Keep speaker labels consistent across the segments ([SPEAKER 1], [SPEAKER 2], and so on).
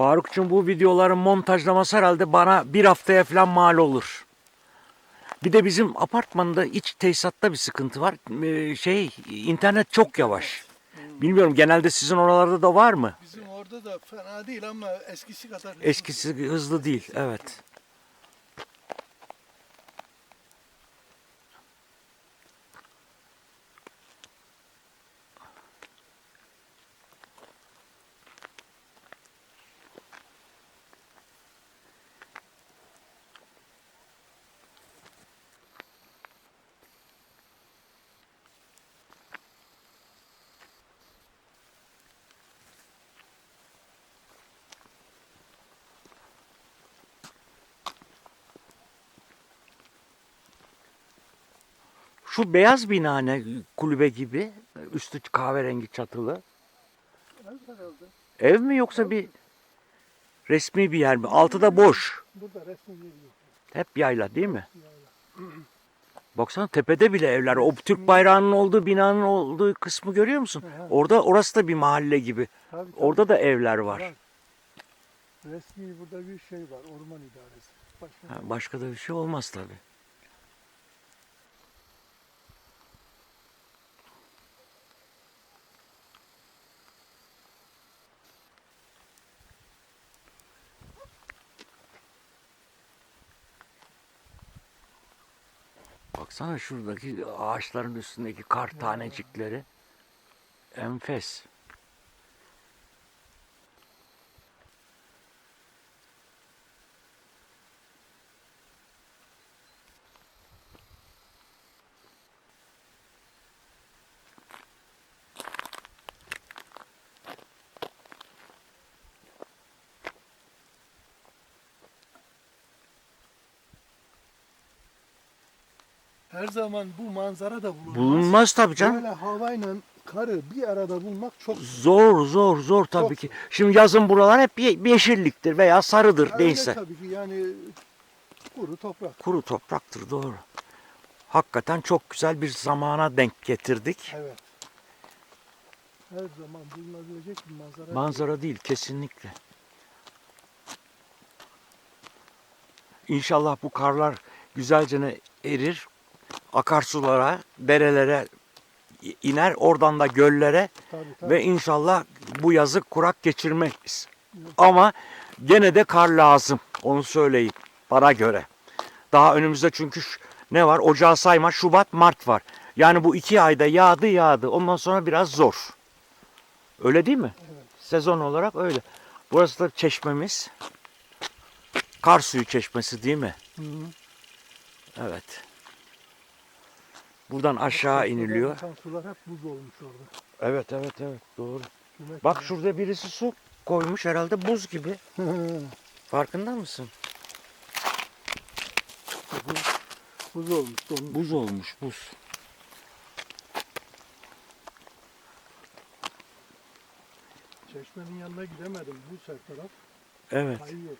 [SPEAKER 1] Faruk'cum bu videoların montajlaması herhalde bana bir haftaya falan mal olur. Bir de bizim apartmanda iç tesisatta bir sıkıntı var. Ee, şey internet çok yavaş. Bilmiyorum genelde sizin oralarda da var mı?
[SPEAKER 2] Bizim orada da fena değil ama eskisi kadar.
[SPEAKER 1] Eskisi hızlı değil. Evet. Şu beyaz bina ne kulübe gibi üstü kahverengi çatılı. Ev mi yoksa bir resmi bir yer mi? Altı da boş.
[SPEAKER 2] Burada resmi yeri yok.
[SPEAKER 1] Hep yayla değil mi? Baksana tepede bile evler. O Türk bayrağının olduğu binanın olduğu kısmı görüyor musun? Orada orası da bir mahalle gibi.
[SPEAKER 2] Tabii, tabii.
[SPEAKER 1] Orada da evler var.
[SPEAKER 2] Var. Resmi burada bir şey var. Orman idaresi. Başka
[SPEAKER 1] Ha, Başka da bir şey olmaz tabii. Baksana şuradaki ağaçların üstündeki kar tanecikleri. Enfes.
[SPEAKER 2] Her zaman bu manzara da bulunmaz.
[SPEAKER 1] Bulunmaz tabii canım.
[SPEAKER 2] Böyle havayla karı bir arada bulmak çok
[SPEAKER 1] Zor zor zor tabii
[SPEAKER 2] Çok
[SPEAKER 1] ki. Şimdi yazın buralar hep ye- yeşilliktir veya sarıdır
[SPEAKER 2] Öyle
[SPEAKER 1] neyse.
[SPEAKER 2] tabii ki yani kuru toprak.
[SPEAKER 1] Kuru topraktır doğru. Hakikaten çok güzel bir zamana denk getirdik.
[SPEAKER 2] Evet. Her zaman bulunabilecek bir manzara.
[SPEAKER 1] Manzara değil kesinlikle. İnşallah bu karlar güzelce erir. Akarsulara, derelere iner. Oradan da göllere
[SPEAKER 2] Tabii, tabii.
[SPEAKER 1] ve inşallah bu yazı kurak geçirmeyiz. Ama gene de kar lazım. Onu söyleyeyim bana göre. Daha önümüzde çünkü ne var? Ocağı sayma Şubat, Mart var. Yani bu iki ayda yağdı yağdı. Ondan sonra biraz zor. Öyle değil mi?
[SPEAKER 2] Evet.
[SPEAKER 1] Sezon olarak öyle. Burası da çeşmemiz. Kar suyu çeşmesi değil mi?
[SPEAKER 2] Hı hı.
[SPEAKER 1] Evet. Buradan aşağı iniliyor.
[SPEAKER 2] akan sular hep buz olmuş orada.
[SPEAKER 1] Evet evet evet doğru. Bak şurada birisi su koymuş herhalde buz gibi. Farkında mısın?
[SPEAKER 2] buz olmuş. Donmuş.
[SPEAKER 1] Buz olmuş buz.
[SPEAKER 2] Çeşmenin yanına gidemedim. Bu her taraf
[SPEAKER 1] Evet.
[SPEAKER 2] kayıyor.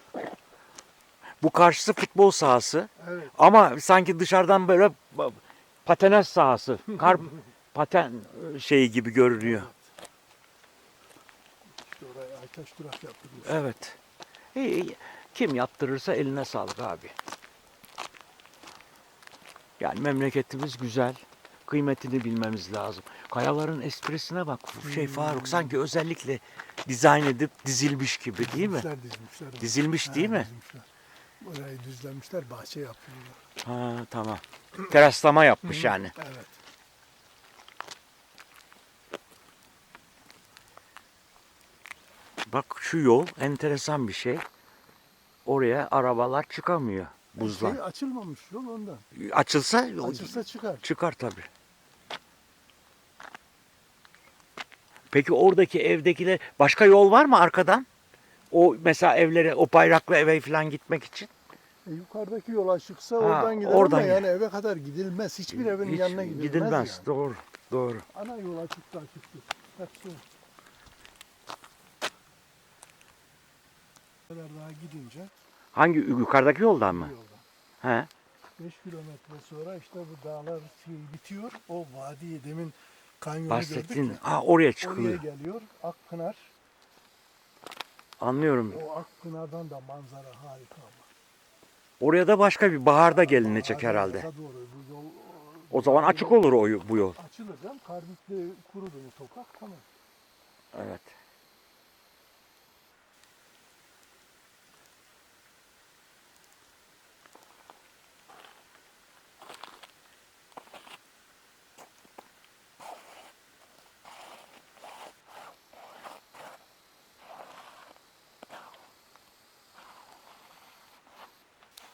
[SPEAKER 1] Bu karşısı futbol sahası.
[SPEAKER 2] Evet.
[SPEAKER 1] Ama sanki dışarıdan böyle patenaj sahası. Kar paten şeyi gibi görünüyor.
[SPEAKER 2] İşte oraya Aytaş durak yaptırmış.
[SPEAKER 1] Evet. İyi. Kim yaptırırsa eline sağlık abi. Yani memleketimiz güzel. Kıymetini bilmemiz lazım. Kayaların esprisine bak. Şey Faruk sanki özellikle dizayn edip dizilmiş gibi değil mi?
[SPEAKER 2] Dizmişler, dizmişler.
[SPEAKER 1] Dizilmiş değil mi?
[SPEAKER 2] Dizmişler. Orayı düzlemişler, bahçe yapıyorlar.
[SPEAKER 1] Ha tamam. Teraslama yapmış yani.
[SPEAKER 2] Evet.
[SPEAKER 1] Bak şu yol enteresan bir şey. Oraya arabalar çıkamıyor buzla.
[SPEAKER 2] Şey açılmamış yol ondan.
[SPEAKER 1] Açılsa
[SPEAKER 2] Açılsa çıkar.
[SPEAKER 1] çıkar tabii. Peki oradaki evdekiler başka yol var mı arkadan? O mesela evlere o bayraklı eve falan gitmek için.
[SPEAKER 2] E, yukarıdaki yola çıksa oradan gider
[SPEAKER 1] oradan
[SPEAKER 2] ama yani eve kadar gidilmez. Hiçbir evin
[SPEAKER 1] Hiç
[SPEAKER 2] yanına gidilmez.
[SPEAKER 1] gidilmez.
[SPEAKER 2] yani.
[SPEAKER 1] Doğru. Doğru.
[SPEAKER 2] Ana yol açıktı açıktı. Hepsi kadar daha gidince
[SPEAKER 1] Hangi yukarıdaki yoldan mı?
[SPEAKER 2] yoldan.
[SPEAKER 1] He.
[SPEAKER 2] 5 kilometre sonra işte bu dağlar şey bitiyor. O vadiyi demin kanyonu gördük
[SPEAKER 1] Bahsettin.
[SPEAKER 2] ya.
[SPEAKER 1] Ha oraya
[SPEAKER 2] Oraya
[SPEAKER 1] çıkılıyor.
[SPEAKER 2] geliyor. Akpınar.
[SPEAKER 1] Anlıyorum.
[SPEAKER 2] O Akpınar'dan da manzara harika ama.
[SPEAKER 1] Oraya da başka bir baharda gelinecek herhalde.
[SPEAKER 2] Doğru, bu yol
[SPEAKER 1] O zaman açık olur o bu yol.
[SPEAKER 2] açılır canım. Karbitli kurudu bu toprak tamam.
[SPEAKER 1] Evet.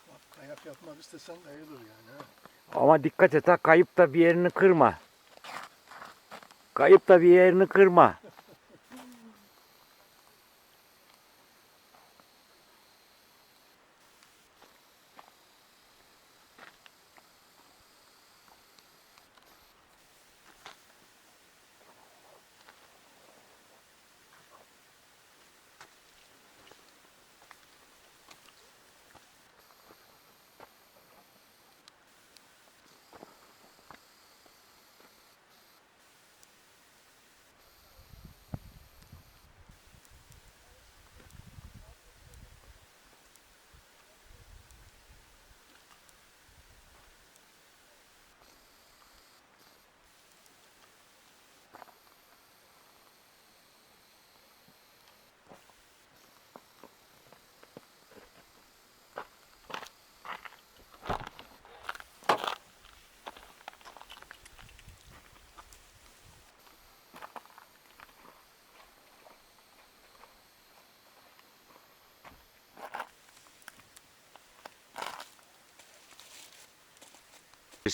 [SPEAKER 2] Bak yapmak istesen dayılır yani.
[SPEAKER 1] Ama dikkat et ha kayıp da bir yerini kırma. Kayıp da bir yerini kırma.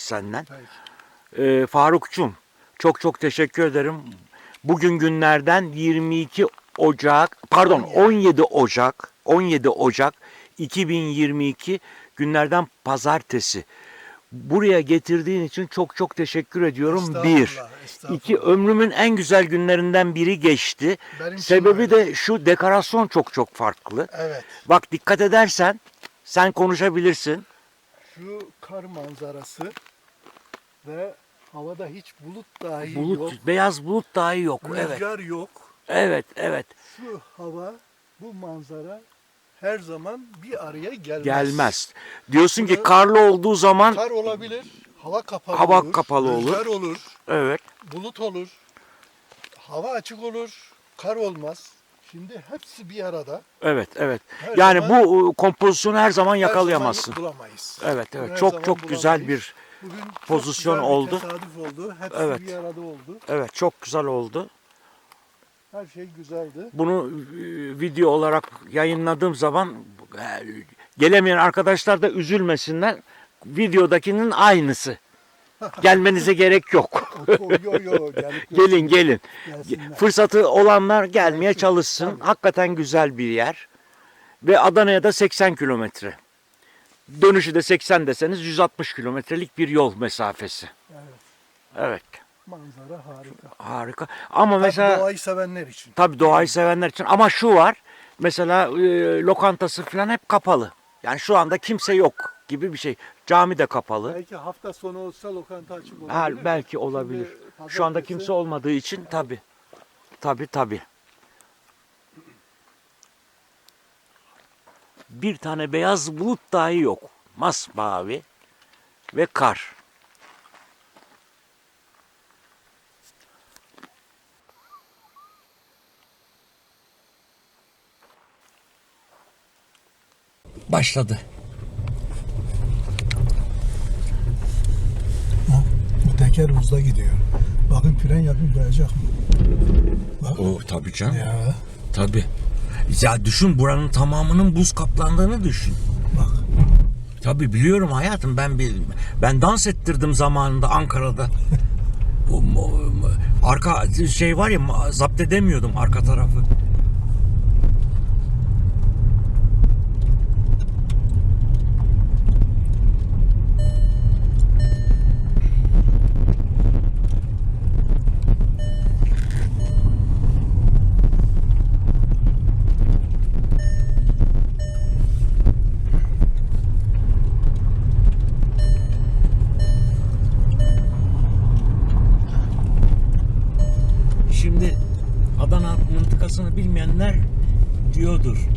[SPEAKER 1] Senden. Ee, Farukçum çok çok teşekkür ederim. Bugün günlerden 22 Ocak pardon 17 Ocak 17 Ocak 2022 günlerden pazartesi. Buraya getirdiğin için çok çok teşekkür ediyorum. Bir.
[SPEAKER 2] Estağfurullah.
[SPEAKER 1] İki ömrümün en güzel günlerinden biri geçti.
[SPEAKER 2] Benim için
[SPEAKER 1] Sebebi
[SPEAKER 2] öyle.
[SPEAKER 1] de şu dekorasyon çok çok farklı.
[SPEAKER 2] Evet.
[SPEAKER 1] Bak dikkat edersen sen konuşabilirsin.
[SPEAKER 2] Şu kar manzarası ve havada hiç bulut dahi
[SPEAKER 1] Bulut,
[SPEAKER 2] yok.
[SPEAKER 1] beyaz bulut dahi yok. Evet.
[SPEAKER 2] Rüzgar yok.
[SPEAKER 1] Evet, evet.
[SPEAKER 2] Şu hava, bu manzara her zaman bir araya gelmez.
[SPEAKER 1] Gelmez. Diyorsun ki
[SPEAKER 2] Bunu-
[SPEAKER 1] karlı olduğu zaman
[SPEAKER 2] Kar olabilir, hava kapalı
[SPEAKER 1] Hava
[SPEAKER 2] olur,
[SPEAKER 1] kapalı olur.
[SPEAKER 2] rüzgar olur,
[SPEAKER 1] evet.
[SPEAKER 2] bulut olur, hava açık olur, kar olmaz. Şimdi hepsi bir arada.
[SPEAKER 1] Evet, evet.
[SPEAKER 2] Her
[SPEAKER 1] Yani
[SPEAKER 2] zaman-
[SPEAKER 1] bu e, kompozisyonu her zaman
[SPEAKER 2] Her
[SPEAKER 1] yakalayamazsın.
[SPEAKER 2] zaman bulamayız.
[SPEAKER 1] Evet,
[SPEAKER 2] Bunu her
[SPEAKER 1] evet. Çok çok güzel
[SPEAKER 2] bulamayız.
[SPEAKER 1] bir
[SPEAKER 2] Bugün çok
[SPEAKER 1] pozisyon
[SPEAKER 2] güzel bir
[SPEAKER 1] oldu.
[SPEAKER 2] tesadüf oldu. Hepsi
[SPEAKER 1] Evet.
[SPEAKER 2] bir arada oldu.
[SPEAKER 1] evet çok güzel oldu.
[SPEAKER 2] Her şey güzeldi.
[SPEAKER 1] Bunu e, video olarak yayınladığım zaman e, gelemeyen arkadaşlar da üzülmesinler. Videodakinin aynısı. Gelmenize gerek yok. Gelin gelin.
[SPEAKER 2] gelsinler.
[SPEAKER 1] Fırsatı olanlar gelmeye çalışsın.
[SPEAKER 2] tabii.
[SPEAKER 1] Hakikaten güzel bir yer. Ve Adana'ya da 80 kilometre. Dönüşü de 80 deseniz 160 kilometrelik bir yol mesafesi.
[SPEAKER 2] Evet,
[SPEAKER 1] Evet.
[SPEAKER 2] manzara harika.
[SPEAKER 1] Harika. Ama
[SPEAKER 2] Tabii
[SPEAKER 1] mesela
[SPEAKER 2] doğayı sevenler için.
[SPEAKER 1] tabii doğayı sevenler için ama şu var. Mesela e, lokantası falan hep kapalı. Yani şu anda kimse yok gibi bir şey. Cami de kapalı.
[SPEAKER 2] Belki hafta sonu olsa lokanta açık olabilir.
[SPEAKER 1] Ha,
[SPEAKER 2] mi?
[SPEAKER 1] belki olabilir.
[SPEAKER 2] Şimdi
[SPEAKER 1] Şu anda
[SPEAKER 2] pazartesi-
[SPEAKER 1] kimse olmadığı için tabii. Tabii tabii. Bir tane beyaz bulut dahi yok. Masmavi ve kar. Başladı.
[SPEAKER 2] Bu teker hızla gidiyor. Bakın fren yapayım koyacak mı?
[SPEAKER 1] O tabii canım.
[SPEAKER 2] Ya
[SPEAKER 1] Tabii. Ya düşün buranın tamamının buz kaplandığını düşün.
[SPEAKER 2] bak.
[SPEAKER 1] Tabii biliyorum hayatım ben bir ben dans ettirdim zamanında Ankara'da. Arka şey var ya zapt edemiyordum arka tarafı. Mıntıkasını bilmeyenler diyordur.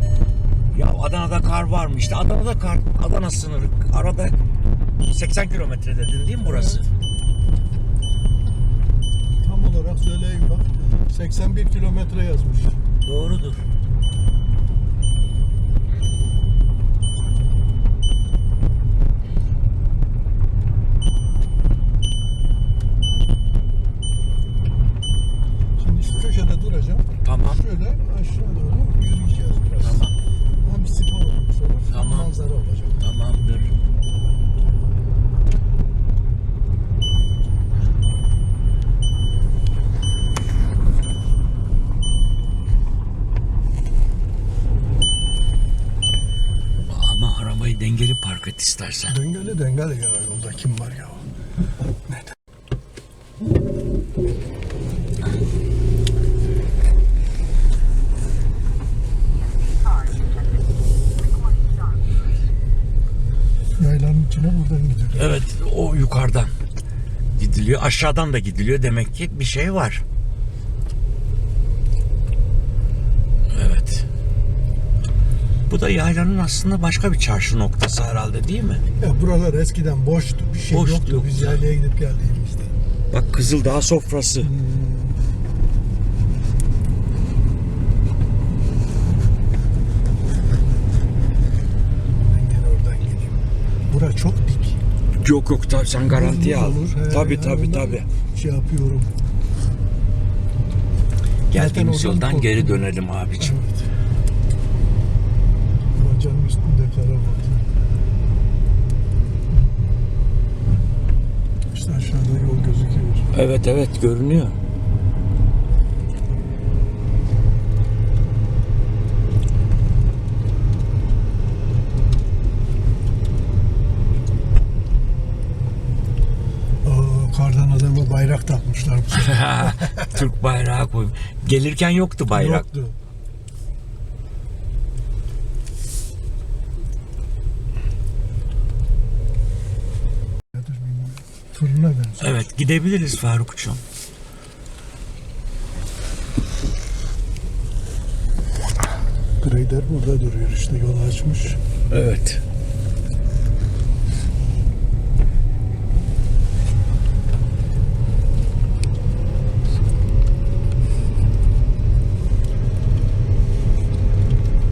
[SPEAKER 1] Ya Adana'da kar var mı? İşte Adana'da kar, Adana sınırı. Arada 80 kilometre dedin değil mi burası?
[SPEAKER 2] Tam olarak söyleyeyim bak. 81 kilometre yazmış.
[SPEAKER 1] Doğrudur.
[SPEAKER 2] Şimdi şu köşede duracağım.
[SPEAKER 1] Tamam.
[SPEAKER 2] Şöyle aşağı doğru yürüyeceğiz biraz.
[SPEAKER 1] Tamam.
[SPEAKER 2] Hem bir spor olmuş olur. hem
[SPEAKER 1] Tamam.
[SPEAKER 2] Manzara olacak.
[SPEAKER 1] Tamamdır. Ama arabayı dengeli park et istersen.
[SPEAKER 2] Dengeli dengeli ya yolda kim var ya? Ne de- Yaylanın içine buradan gidiyor.
[SPEAKER 1] Evet o yukarıdan gidiliyor. Aşağıdan da gidiliyor. Demek ki bir şey var. Evet. Bu da yaylanın aslında başka bir çarşı noktası herhalde değil mi?
[SPEAKER 2] Ya buralar eskiden boştu. Bir şey
[SPEAKER 1] Boştu,
[SPEAKER 2] yoktu. Biz
[SPEAKER 1] yoktu.
[SPEAKER 2] yaylaya gidip geldiğimizde.
[SPEAKER 1] Bak Kızıldağ sofrası.
[SPEAKER 2] Ben gene oradan geleyim. Bura çok dik.
[SPEAKER 1] Yok yok tabii sen garantiye al.
[SPEAKER 2] Olur, he,
[SPEAKER 1] Tabii
[SPEAKER 2] yani
[SPEAKER 1] tabii
[SPEAKER 2] ondan
[SPEAKER 1] tabii.
[SPEAKER 2] Şey yapıyorum.
[SPEAKER 1] Geldiğimiz
[SPEAKER 2] oradan
[SPEAKER 1] yoldan geri dönelim abicim.
[SPEAKER 2] Evet. Bacanın üstünde kara var. İşte aşağıda yol gözüküyor.
[SPEAKER 1] Evet evet görünüyor.
[SPEAKER 2] Kardan adama bayrak takmışlar bu.
[SPEAKER 1] Türk bayrağı koy. Gelirken yoktu bayrak.
[SPEAKER 2] Yoktu.
[SPEAKER 1] Evet gidebiliriz Farukçum.
[SPEAKER 2] Grader burada duruyor işte yolu açmış.
[SPEAKER 1] Evet.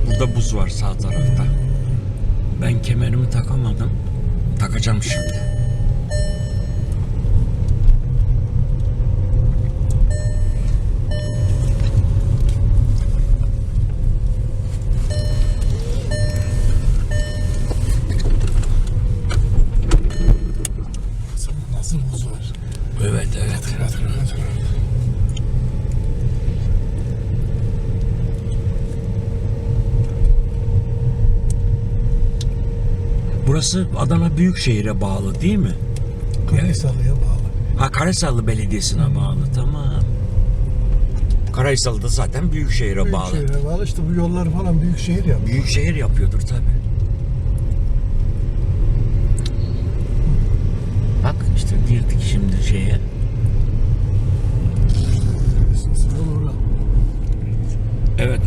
[SPEAKER 1] Burada buz var sağ tarafta. Ben kemerimi takamadım. Takacağım şimdi. Burası Adana Büyükşehir'e bağlı değil mi?
[SPEAKER 2] Karahisalı'ya bağlı.
[SPEAKER 1] Ha Karahisarlı Belediyesi'ne bağlı tamam. Karahisarlı da zaten Büyükşehir'e bağlı.
[SPEAKER 2] Büyükşehir'e bağlı. İşte bu yollar falan büyük şehir ya.
[SPEAKER 1] Büyükşehir yapıyordur tabi. Bak işte girdik şimdi şeye. Evet.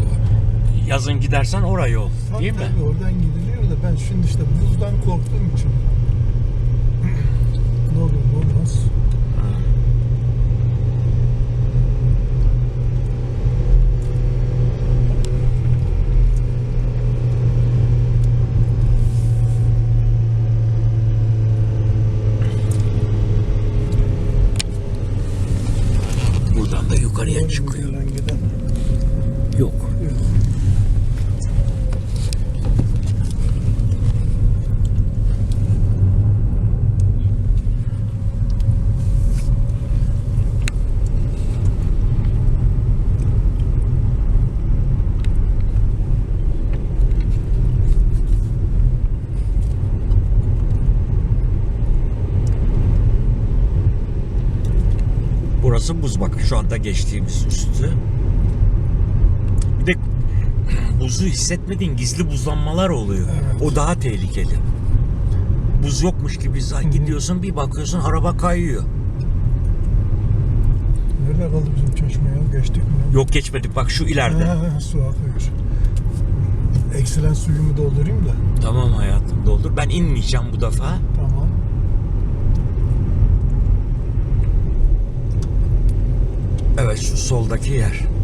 [SPEAKER 1] Yazın gidersen oraya yol.
[SPEAKER 2] Tabii
[SPEAKER 1] Değil mi?
[SPEAKER 2] tabii oradan gidiliyor da ben şimdi işte buzdan korktuğum için. ne olur ne olmaz.
[SPEAKER 1] Buradan da yukarıya çıkıyor. Yok.
[SPEAKER 2] Yok.
[SPEAKER 1] Burası buz bak şu anda geçtiğimiz üstü. Bir de buzu hissetmediğin gizli buzlanmalar oluyor.
[SPEAKER 2] Evet.
[SPEAKER 1] O daha tehlikeli. Buz yokmuş gibi gidiyorsun bir bakıyorsun araba kayıyor.
[SPEAKER 2] Nerede kaldı bizim çeşme ya? Geçtik mi?
[SPEAKER 1] Yok geçmedik bak şu ileride.
[SPEAKER 2] Ha, su akıyor. eksilen suyumu doldurayım da.
[SPEAKER 1] Tamam hayatım doldur. Ben inmeyeceğim bu defa.
[SPEAKER 2] Tamam.
[SPEAKER 1] Evet şu soldaki yer.